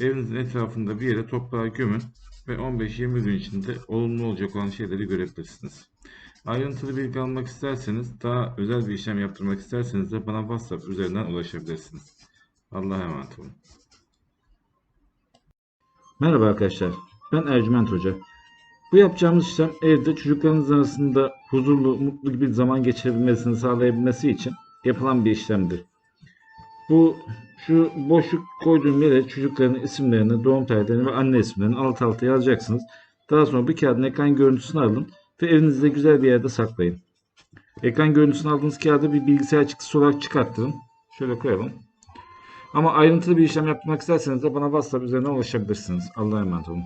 Evinizin etrafında bir yere toprağa gömün ve 15-20 gün içinde olumlu olacak olan şeyleri görebilirsiniz. Ayrıntılı bilgi almak isterseniz, daha özel bir işlem yaptırmak isterseniz de bana WhatsApp üzerinden ulaşabilirsiniz. Allah'a emanet olun. Merhaba arkadaşlar, ben Ercüment Hoca. Bu yapacağımız işlem evde çocuklarınız arasında huzurlu, mutlu bir zaman geçirebilmesini sağlayabilmesi için yapılan bir işlemdir. Bu şu boşluk koyduğum yere çocukların isimlerini, doğum tarihlerini ve anne isimlerini alt alta yazacaksınız. Daha sonra bir kağıdın ekran görüntüsünü alın ve evinizde güzel bir yerde saklayın. Ekran görüntüsünü aldığınız kağıdı bir bilgisayar çıktısı olarak çıkarttırın. Şöyle koyalım. Ama ayrıntılı bir işlem yapmak isterseniz de bana WhatsApp üzerinden ulaşabilirsiniz. Allah'a emanet olun.